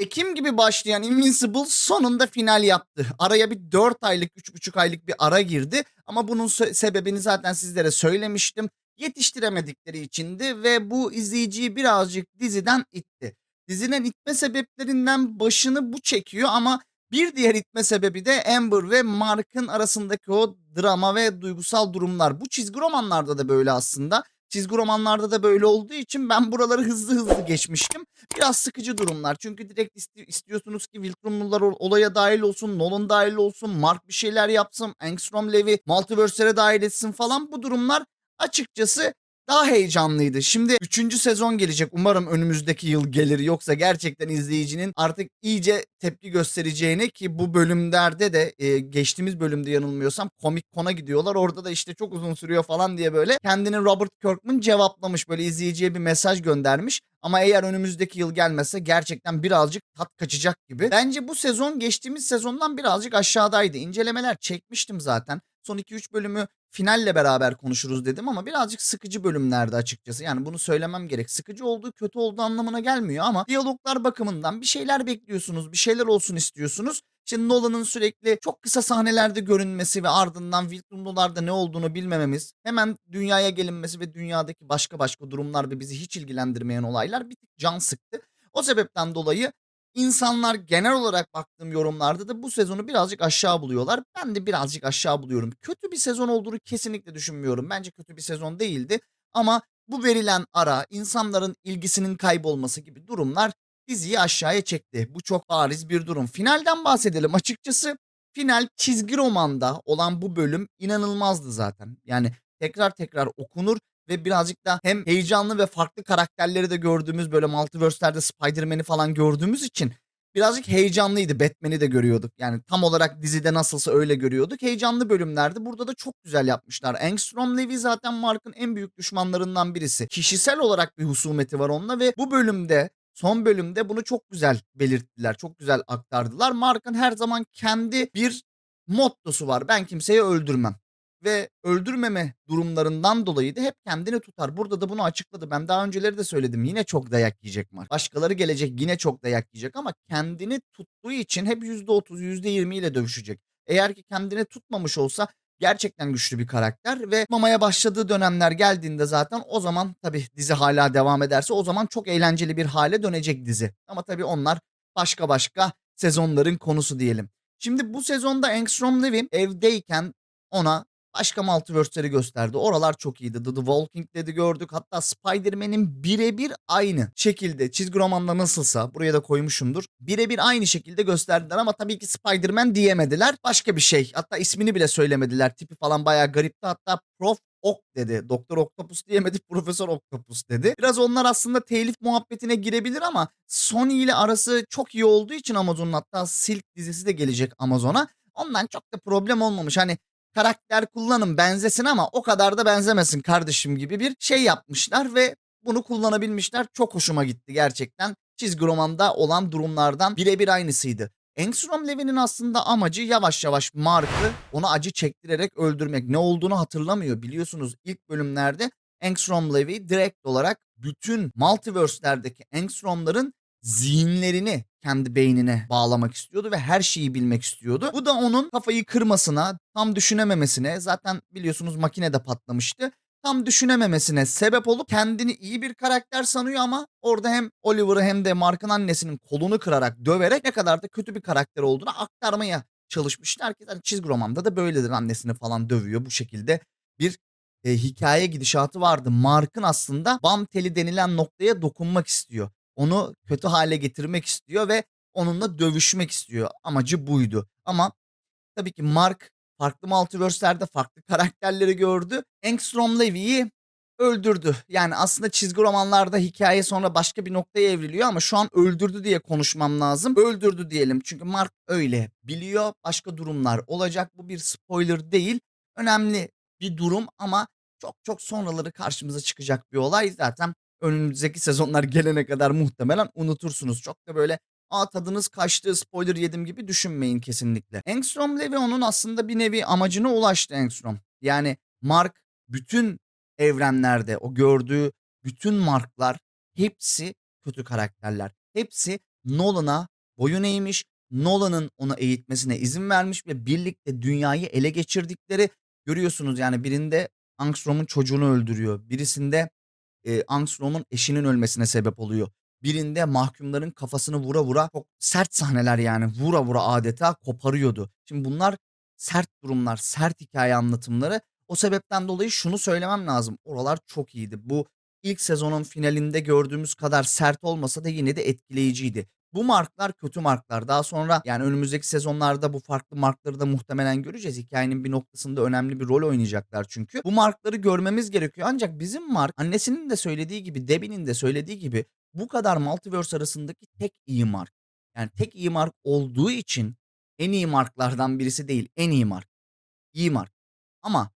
Ekim gibi başlayan Invincible sonunda final yaptı. Araya bir 4 aylık, 3,5 aylık bir ara girdi. Ama bunun sebebini zaten sizlere söylemiştim. Yetiştiremedikleri içindi ve bu izleyiciyi birazcık diziden itti. Dizinin itme sebeplerinden başını bu çekiyor ama bir diğer itme sebebi de Amber ve Mark'ın arasındaki o drama ve duygusal durumlar. Bu çizgi romanlarda da böyle aslında. Çizgi romanlarda da böyle olduğu için ben buraları hızlı hızlı geçmiştim. Biraz sıkıcı durumlar. Çünkü direkt isti- istiyorsunuz ki Wiltrumlular ol- olaya dahil olsun, Nolan dahil olsun, Mark bir şeyler yapsın, Angstrom Levy Multiverse'lere dahil etsin falan. Bu durumlar açıkçası daha heyecanlıydı. Şimdi 3. sezon gelecek. Umarım önümüzdeki yıl gelir. Yoksa gerçekten izleyicinin artık iyice tepki göstereceğini ki bu bölümlerde de e, geçtiğimiz bölümde yanılmıyorsam komik kona gidiyorlar. Orada da işte çok uzun sürüyor falan diye böyle kendini Robert Kirkman cevaplamış. Böyle izleyiciye bir mesaj göndermiş. Ama eğer önümüzdeki yıl gelmezse gerçekten birazcık tat kaçacak gibi. Bence bu sezon geçtiğimiz sezondan birazcık aşağıdaydı. İncelemeler çekmiştim zaten. Son 2-3 bölümü finalle beraber konuşuruz dedim ama birazcık sıkıcı bölümlerdi açıkçası. Yani bunu söylemem gerek. Sıkıcı olduğu kötü olduğu anlamına gelmiyor ama diyaloglar bakımından bir şeyler bekliyorsunuz, bir şeyler olsun istiyorsunuz. Şimdi Nolan'ın sürekli çok kısa sahnelerde görünmesi ve ardından Wiltrumlularda ne olduğunu bilmememiz, hemen dünyaya gelinmesi ve dünyadaki başka başka durumlar ve bizi hiç ilgilendirmeyen olaylar bir tık can sıktı. O sebepten dolayı insanlar genel olarak baktığım yorumlarda da bu sezonu birazcık aşağı buluyorlar. Ben de birazcık aşağı buluyorum. Kötü bir sezon olduğunu kesinlikle düşünmüyorum. Bence kötü bir sezon değildi ama bu verilen ara, insanların ilgisinin kaybolması gibi durumlar diziyi aşağıya çekti. Bu çok bariz bir durum. Finalden bahsedelim. Açıkçası final çizgi romanda olan bu bölüm inanılmazdı zaten. Yani tekrar tekrar okunur ve birazcık da hem heyecanlı ve farklı karakterleri de gördüğümüz böyle multiverse'lerde Spider-Man'i falan gördüğümüz için birazcık heyecanlıydı. Batman'i de görüyorduk. Yani tam olarak dizide nasılsa öyle görüyorduk. Heyecanlı bölümlerdi. Burada da çok güzel yapmışlar. Angstrom Levy zaten Mark'ın en büyük düşmanlarından birisi. Kişisel olarak bir husumeti var onunla ve bu bölümde son bölümde bunu çok güzel belirttiler. Çok güzel aktardılar. Mark'ın her zaman kendi bir mottosu var. Ben kimseyi öldürmem ve öldürmeme durumlarından dolayı da hep kendini tutar. Burada da bunu açıkladı. Ben daha önceleri de söyledim. Yine çok dayak yiyecek Mark. Başkaları gelecek yine çok dayak yiyecek ama kendini tuttuğu için hep %30, %20 ile dövüşecek. Eğer ki kendini tutmamış olsa gerçekten güçlü bir karakter ve mamaya başladığı dönemler geldiğinde zaten o zaman tabii dizi hala devam ederse o zaman çok eğlenceli bir hale dönecek dizi. Ama tabii onlar başka başka sezonların konusu diyelim. Şimdi bu sezonda Angstrom Levy evdeyken ona başka multiverse'leri gösterdi. Oralar çok iyiydi. The, The Walking Dead'i gördük. Hatta Spider-Man'in birebir aynı şekilde çizgi romanda nasılsa buraya da koymuşumdur. Birebir aynı şekilde gösterdiler ama tabii ki Spider-Man diyemediler. Başka bir şey. Hatta ismini bile söylemediler. Tipi falan bayağı garipti. Hatta Prof Ok dedi. Doktor Octopus diyemedi. Profesör Octopus dedi. Biraz onlar aslında telif muhabbetine girebilir ama Sony ile arası çok iyi olduğu için Amazon'un hatta Silk dizisi de gelecek Amazon'a. Ondan çok da problem olmamış. Hani karakter kullanın benzesin ama o kadar da benzemesin kardeşim gibi bir şey yapmışlar ve bunu kullanabilmişler. Çok hoşuma gitti gerçekten. Çizgi romanda olan durumlardan birebir aynısıydı. Angstrom Levy'nin aslında amacı yavaş yavaş Mark'ı ona acı çektirerek öldürmek. Ne olduğunu hatırlamıyor. Biliyorsunuz ilk bölümlerde Angstrom Levy direkt olarak bütün multiverse'lerdeki Angstrom'ların zihinlerini kendi beynine bağlamak istiyordu ve her şeyi bilmek istiyordu. Bu da onun kafayı kırmasına, tam düşünememesine, zaten biliyorsunuz makine de patlamıştı. Tam düşünememesine sebep olup kendini iyi bir karakter sanıyor ama orada hem Oliver'ı hem de Mark'ın annesinin kolunu kırarak, döverek ne kadar da kötü bir karakter olduğunu aktarmaya çalışmışlar ki yani çizgi romanda da böyledir annesini falan dövüyor bu şekilde bir e, hikaye gidişatı vardı. Mark'ın aslında bam teli denilen noktaya dokunmak istiyor onu kötü hale getirmek istiyor ve onunla dövüşmek istiyor. Amacı buydu. Ama tabii ki Mark farklı multiverse'lerde farklı karakterleri gördü. Angstrom Levy'yi öldürdü. Yani aslında çizgi romanlarda hikaye sonra başka bir noktaya evriliyor ama şu an öldürdü diye konuşmam lazım. Öldürdü diyelim. Çünkü Mark öyle biliyor. Başka durumlar olacak. Bu bir spoiler değil. Önemli bir durum ama çok çok sonraları karşımıza çıkacak bir olay. Zaten önümüzdeki sezonlar gelene kadar muhtemelen unutursunuz. Çok da böyle aa tadınız kaçtı spoiler yedim gibi düşünmeyin kesinlikle. Engstrom Levy onun aslında bir nevi amacına ulaştı Engstrom. Yani Mark bütün evrenlerde o gördüğü bütün Marklar hepsi kötü karakterler. Hepsi Nolan'a boyun eğmiş. Nolan'ın onu eğitmesine izin vermiş ve birlikte dünyayı ele geçirdikleri görüyorsunuz yani birinde Angstrom'un çocuğunu öldürüyor. Birisinde e, Angstrom'un eşinin ölmesine sebep oluyor. Birinde mahkumların kafasını vura vura çok sert sahneler yani vura vura adeta koparıyordu. Şimdi bunlar sert durumlar, sert hikaye anlatımları. O sebepten dolayı şunu söylemem lazım. Oralar çok iyiydi. Bu ilk sezonun finalinde gördüğümüz kadar sert olmasa da yine de etkileyiciydi. Bu marklar kötü marklar. Daha sonra yani önümüzdeki sezonlarda bu farklı markları da muhtemelen göreceğiz. Hikayenin bir noktasında önemli bir rol oynayacaklar çünkü. Bu markları görmemiz gerekiyor. Ancak bizim mark annesinin de söylediği gibi, Debbie'nin de söylediği gibi bu kadar multiverse arasındaki tek iyi mark. Yani tek iyi mark olduğu için en iyi marklardan birisi değil, en iyi mark. İyi mark. Ama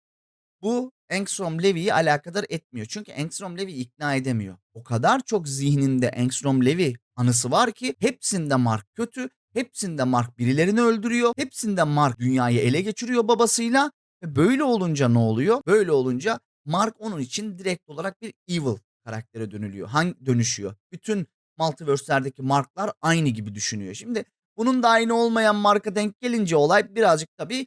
bu Engstrom Levy'yi alakadar etmiyor. Çünkü Engstrom Levy ikna edemiyor. O kadar çok zihninde Engstrom Levy anısı var ki hepsinde Mark kötü, hepsinde Mark birilerini öldürüyor, hepsinde Mark dünyayı ele geçiriyor babasıyla ve böyle olunca ne oluyor? Böyle olunca Mark onun için direkt olarak bir evil karaktere dönülüyor. Hangi dönüşüyor? Bütün multiverse'lerdeki Mark'lar aynı gibi düşünüyor. Şimdi bunun da aynı olmayan Mark'a denk gelince olay birazcık tabii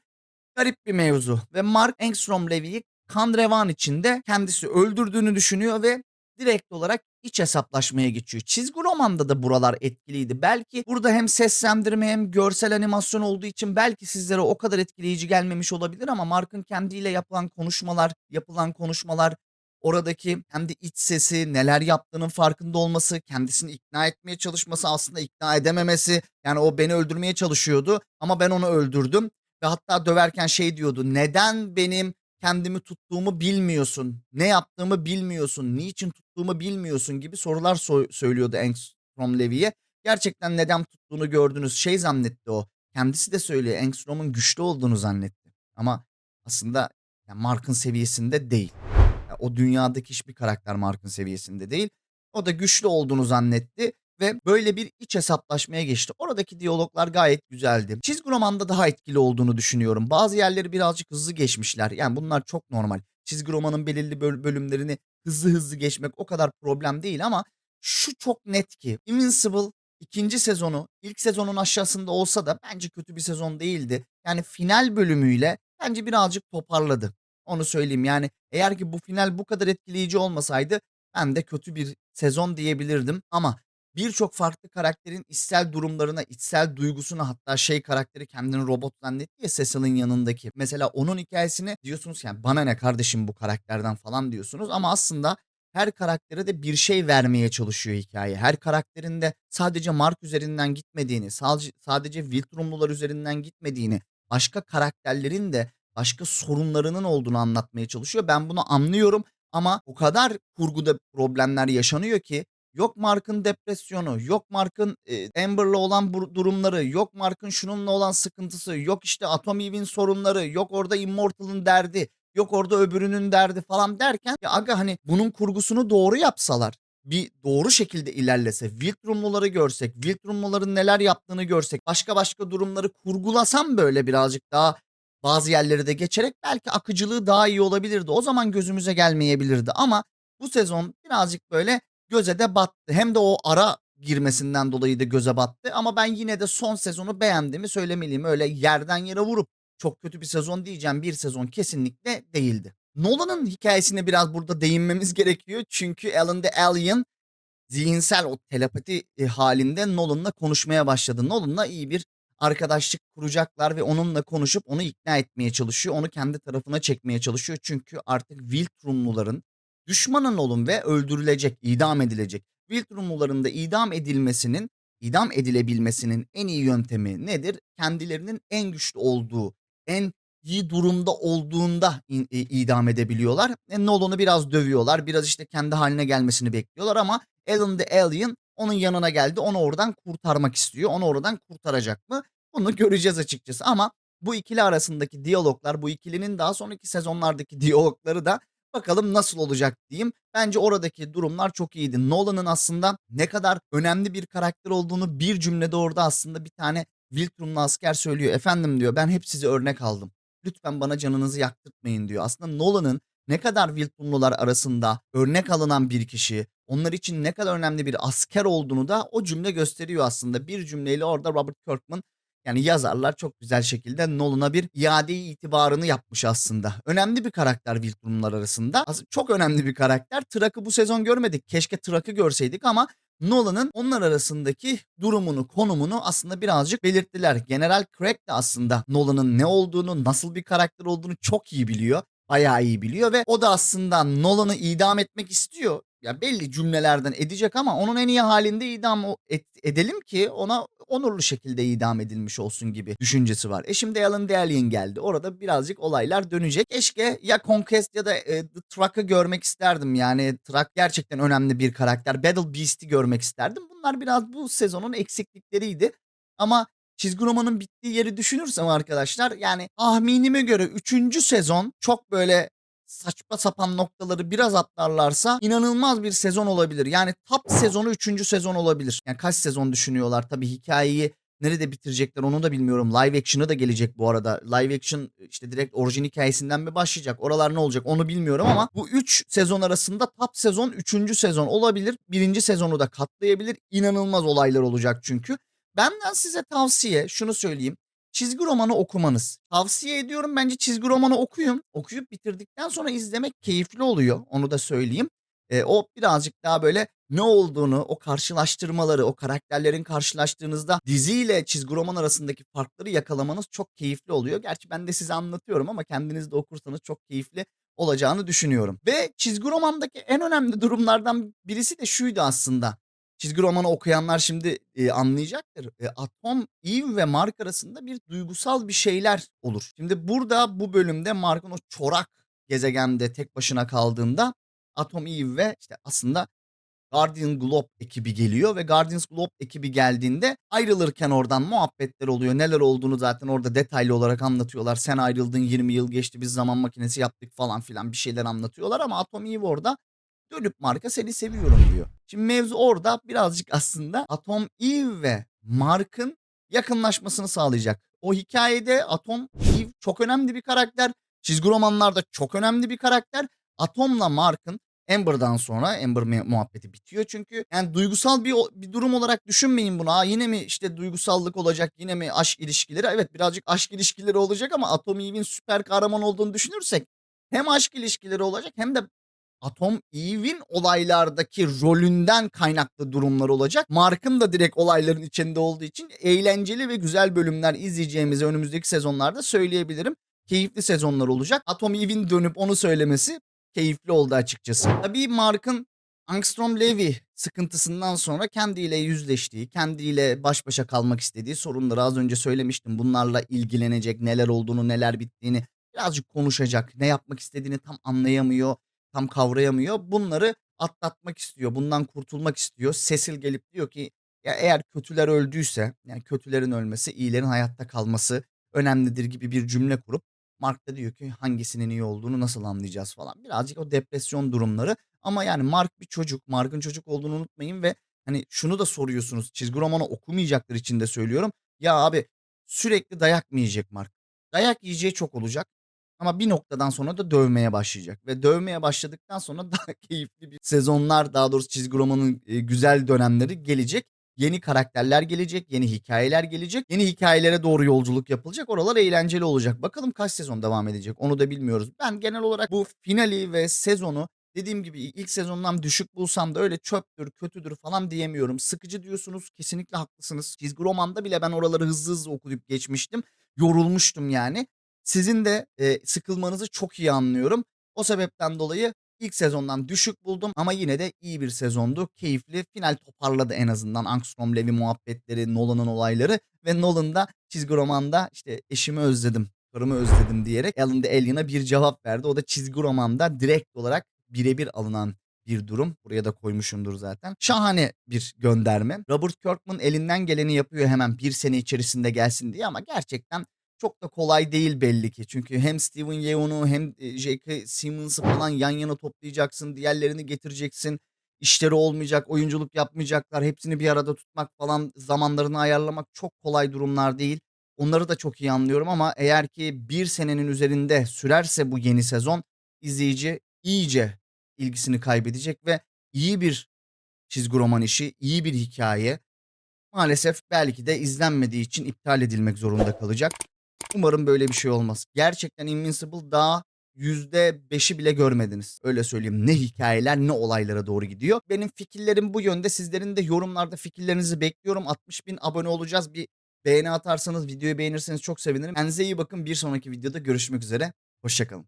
garip bir mevzu ve Mark Engstrom Levy'yi kan revan içinde kendisi öldürdüğünü düşünüyor ve direkt olarak iç hesaplaşmaya geçiyor. Çizgi romanda da buralar etkiliydi. Belki burada hem seslendirme hem görsel animasyon olduğu için belki sizlere o kadar etkileyici gelmemiş olabilir ama Mark'ın kendiyle yapılan konuşmalar, yapılan konuşmalar, oradaki kendi iç sesi, neler yaptığının farkında olması, kendisini ikna etmeye çalışması, aslında ikna edememesi. Yani o beni öldürmeye çalışıyordu ama ben onu öldürdüm ve hatta döverken şey diyordu. Neden benim kendimi tuttuğumu bilmiyorsun. Ne yaptığımı bilmiyorsun. Niçin tuttuğumu bilmiyorsun gibi sorular so- söylüyordu Engstrom Levy'ye. Gerçekten neden tuttuğunu gördünüz. Şey zannetti o. Kendisi de söylüyor. Engstrom'un güçlü olduğunu zannetti. Ama aslında yani Mark'ın seviyesinde değil. Yani o dünyadaki hiçbir karakter Mark'ın seviyesinde değil. O da güçlü olduğunu zannetti ve böyle bir iç hesaplaşmaya geçti. Oradaki diyaloglar gayet güzeldi. Çizgi romanda daha etkili olduğunu düşünüyorum. Bazı yerleri birazcık hızlı geçmişler. Yani bunlar çok normal. Çizgi romanın belirli böl- bölümlerini hızlı hızlı geçmek o kadar problem değil ama şu çok net ki Invincible ikinci sezonu ilk sezonun aşağısında olsa da bence kötü bir sezon değildi. Yani final bölümüyle bence birazcık toparladı. Onu söyleyeyim yani eğer ki bu final bu kadar etkileyici olmasaydı ben de kötü bir sezon diyebilirdim ama birçok farklı karakterin içsel durumlarına, içsel duygusuna hatta şey karakteri kendini robot zannetti ya Cecil'in yanındaki. Mesela onun hikayesini diyorsunuz yani bana ne kardeşim bu karakterden falan diyorsunuz ama aslında her karaktere de bir şey vermeye çalışıyor hikaye. Her karakterin de sadece Mark üzerinden gitmediğini, sadece, sadece Viltrumlular üzerinden gitmediğini, başka karakterlerin de başka sorunlarının olduğunu anlatmaya çalışıyor. Ben bunu anlıyorum ama o kadar kurguda problemler yaşanıyor ki Yok Mark'ın depresyonu, yok Mark'ın e, Amber'la olan bu durumları, yok Mark'ın şununla olan sıkıntısı, yok işte Atom Eve'in sorunları, yok orada Immortal'ın derdi, yok orada öbürünün derdi falan derken ya aga hani bunun kurgusunu doğru yapsalar bir doğru şekilde ilerlese, Viltrumluları görsek, Viltrumluların neler yaptığını görsek, başka başka durumları kurgulasam böyle birazcık daha bazı yerleri de geçerek belki akıcılığı daha iyi olabilirdi. O zaman gözümüze gelmeyebilirdi ama bu sezon birazcık böyle göze de battı. Hem de o ara girmesinden dolayı da göze battı ama ben yine de son sezonu beğendiğimi söylemeliyim. Öyle yerden yere vurup çok kötü bir sezon diyeceğim bir sezon kesinlikle değildi. Nolan'ın hikayesine biraz burada değinmemiz gerekiyor. Çünkü Alan the Alien zihinsel o telepati e, halinde Nolan'la konuşmaya başladı. Nolan'la iyi bir arkadaşlık kuracaklar ve onunla konuşup onu ikna etmeye çalışıyor. Onu kendi tarafına çekmeye çalışıyor. Çünkü artık Viltrumluların düşmanın olun ve öldürülecek, idam edilecek. Viltrumluların da idam edilmesinin, idam edilebilmesinin en iyi yöntemi nedir? Kendilerinin en güçlü olduğu, en iyi durumda olduğunda e, idam edebiliyorlar. E, Nolan'ı biraz dövüyorlar, biraz işte kendi haline gelmesini bekliyorlar ama Alan the Alien onun yanına geldi, onu oradan kurtarmak istiyor. Onu oradan kurtaracak mı? Bunu göreceğiz açıkçası ama bu ikili arasındaki diyaloglar, bu ikilinin daha sonraki sezonlardaki diyalogları da Bakalım nasıl olacak diyeyim. Bence oradaki durumlar çok iyiydi. Nolan'ın aslında ne kadar önemli bir karakter olduğunu bir cümlede orada aslında bir tane Viltrumlu asker söylüyor. Efendim diyor ben hep sizi örnek aldım. Lütfen bana canınızı yaktırtmayın diyor. Aslında Nolan'ın ne kadar Viltrumlular arasında örnek alınan bir kişi, onlar için ne kadar önemli bir asker olduğunu da o cümle gösteriyor aslında. Bir cümleyle orada Robert Kirkman yani yazarlar çok güzel şekilde Nolan'a bir iade itibarını yapmış aslında. Önemli bir karakter Wiltrum'lar arasında. Aslında çok önemli bir karakter. Trak'ı bu sezon görmedik. Keşke Trak'ı görseydik ama Nolan'ın onlar arasındaki durumunu, konumunu aslında birazcık belirttiler. General Craig de aslında Nolan'ın ne olduğunu, nasıl bir karakter olduğunu çok iyi biliyor. Bayağı iyi biliyor ve o da aslında Nolan'ı idam etmek istiyor. Ya belli cümlelerden edecek ama onun en iyi halinde idam edelim ki ona onurlu şekilde idam edilmiş olsun gibi düşüncesi var. E şimdi Alan Dahlin geldi. Orada birazcık olaylar dönecek. Keşke ya Conquest ya da e, The Truck'ı görmek isterdim. Yani Truck gerçekten önemli bir karakter. Battle Beast'i görmek isterdim. Bunlar biraz bu sezonun eksiklikleriydi. Ama çizgi romanın bittiği yeri düşünürsem arkadaşlar yani tahminime göre 3. sezon çok böyle saçma sapan noktaları biraz atlarlarsa inanılmaz bir sezon olabilir. Yani top sezonu 3. sezon olabilir. Yani kaç sezon düşünüyorlar tabii hikayeyi nerede bitirecekler onu da bilmiyorum. Live action'ı da gelecek bu arada. Live action işte direkt orijin hikayesinden mi başlayacak? Oralar ne olacak onu bilmiyorum ama bu 3 sezon arasında top sezon 3. sezon olabilir. 1. sezonu da katlayabilir. İnanılmaz olaylar olacak çünkü. Benden size tavsiye şunu söyleyeyim. Çizgi romanı okumanız. Tavsiye ediyorum bence çizgi romanı okuyun. Okuyup bitirdikten sonra izlemek keyifli oluyor. Onu da söyleyeyim. E, o birazcık daha böyle ne olduğunu, o karşılaştırmaları, o karakterlerin karşılaştığınızda diziyle çizgi roman arasındaki farkları yakalamanız çok keyifli oluyor. Gerçi ben de size anlatıyorum ama kendiniz de okursanız çok keyifli olacağını düşünüyorum. Ve çizgi romandaki en önemli durumlardan birisi de şuydu aslında. Çizgi romanı okuyanlar şimdi e, anlayacaktır. E, Atom, Eve ve Mark arasında bir duygusal bir şeyler olur. Şimdi burada bu bölümde Mark'ın o çorak gezegende tek başına kaldığında Atom, Eve ve işte aslında Guardian Globe ekibi geliyor ve Guardians Globe ekibi geldiğinde ayrılırken oradan muhabbetler oluyor. Neler olduğunu zaten orada detaylı olarak anlatıyorlar. Sen ayrıldın 20 yıl geçti biz zaman makinesi yaptık falan filan bir şeyler anlatıyorlar ama Atom Eve orada dönüp Mark'a seni seviyorum diyor. Şimdi mevzu orada birazcık aslında Atom Eve ve Mark'ın yakınlaşmasını sağlayacak. O hikayede Atom Eve çok önemli bir karakter. Çizgi romanlarda çok önemli bir karakter. Atom'la Mark'ın Amber'dan sonra Amber mu- muhabbeti bitiyor çünkü. Yani duygusal bir, bir durum olarak düşünmeyin bunu. Aa, yine mi işte duygusallık olacak yine mi aşk ilişkileri? Evet birazcık aşk ilişkileri olacak ama Atom Eve'in süper kahraman olduğunu düşünürsek hem aşk ilişkileri olacak hem de Atom Eve'in olaylardaki rolünden kaynaklı durumlar olacak. Mark'ın da direkt olayların içinde olduğu için eğlenceli ve güzel bölümler izleyeceğimizi önümüzdeki sezonlarda söyleyebilirim. Keyifli sezonlar olacak. Atom Eve'in dönüp onu söylemesi keyifli oldu açıkçası. Tabii Mark'ın Angstrom Levy sıkıntısından sonra kendiyle yüzleştiği, kendiyle baş başa kalmak istediği sorunları az önce söylemiştim. Bunlarla ilgilenecek, neler olduğunu, neler bittiğini birazcık konuşacak. Ne yapmak istediğini tam anlayamıyor, tam kavrayamıyor. Bunları atlatmak istiyor, bundan kurtulmak istiyor. Cecil gelip diyor ki ya eğer kötüler öldüyse, yani kötülerin ölmesi, iyilerin hayatta kalması önemlidir gibi bir cümle kurup Mark da diyor ki hangisinin iyi olduğunu nasıl anlayacağız falan. Birazcık o depresyon durumları ama yani Mark bir çocuk. Mark'ın çocuk olduğunu unutmayın ve hani şunu da soruyorsunuz. Çizgi romanı okumayacaklar için de söylüyorum. Ya abi sürekli dayak mı yiyecek Mark? Dayak yiyeceği çok olacak. Ama bir noktadan sonra da dövmeye başlayacak. Ve dövmeye başladıktan sonra daha keyifli bir sezonlar daha doğrusu çizgi romanın e, güzel dönemleri gelecek. Yeni karakterler gelecek, yeni hikayeler gelecek. Yeni hikayelere doğru yolculuk yapılacak. Oralar eğlenceli olacak. Bakalım kaç sezon devam edecek onu da bilmiyoruz. Ben genel olarak bu finali ve sezonu dediğim gibi ilk sezondan düşük bulsam da öyle çöptür, kötüdür falan diyemiyorum. Sıkıcı diyorsunuz kesinlikle haklısınız. Çizgi romanda bile ben oraları hızlı hızlı okuyup geçmiştim. Yorulmuştum yani. Sizin de e, sıkılmanızı çok iyi anlıyorum. O sebepten dolayı ilk sezondan düşük buldum ama yine de iyi bir sezondu. Keyifli. Final toparladı en azından Angstrom Levy muhabbetleri, Nolan'ın olayları ve Nolan da çizgi romanda işte eşimi özledim, karımı özledim diyerek Alan the Alien'a bir cevap verdi. O da çizgi romanda direkt olarak birebir alınan bir durum. Buraya da koymuşumdur zaten. Şahane bir gönderme. Robert Kirkman elinden geleni yapıyor hemen bir sene içerisinde gelsin diye ama gerçekten çok da kolay değil belli ki. Çünkü hem Steven Yeun'u hem e, J.K. Simmons'ı falan yan yana toplayacaksın. Diğerlerini getireceksin. İşleri olmayacak, oyunculuk yapmayacaklar. Hepsini bir arada tutmak falan zamanlarını ayarlamak çok kolay durumlar değil. Onları da çok iyi anlıyorum ama eğer ki bir senenin üzerinde sürerse bu yeni sezon izleyici iyice ilgisini kaybedecek ve iyi bir çizgi roman işi, iyi bir hikaye. Maalesef belki de izlenmediği için iptal edilmek zorunda kalacak. Umarım böyle bir şey olmaz. Gerçekten Invincible daha %5'i bile görmediniz. Öyle söyleyeyim. Ne hikayeler ne olaylara doğru gidiyor. Benim fikirlerim bu yönde. Sizlerin de yorumlarda fikirlerinizi bekliyorum. 60 bin abone olacağız. Bir beğeni atarsanız, videoyu beğenirseniz çok sevinirim. Kendinize iyi bakın. Bir sonraki videoda görüşmek üzere. Hoşçakalın.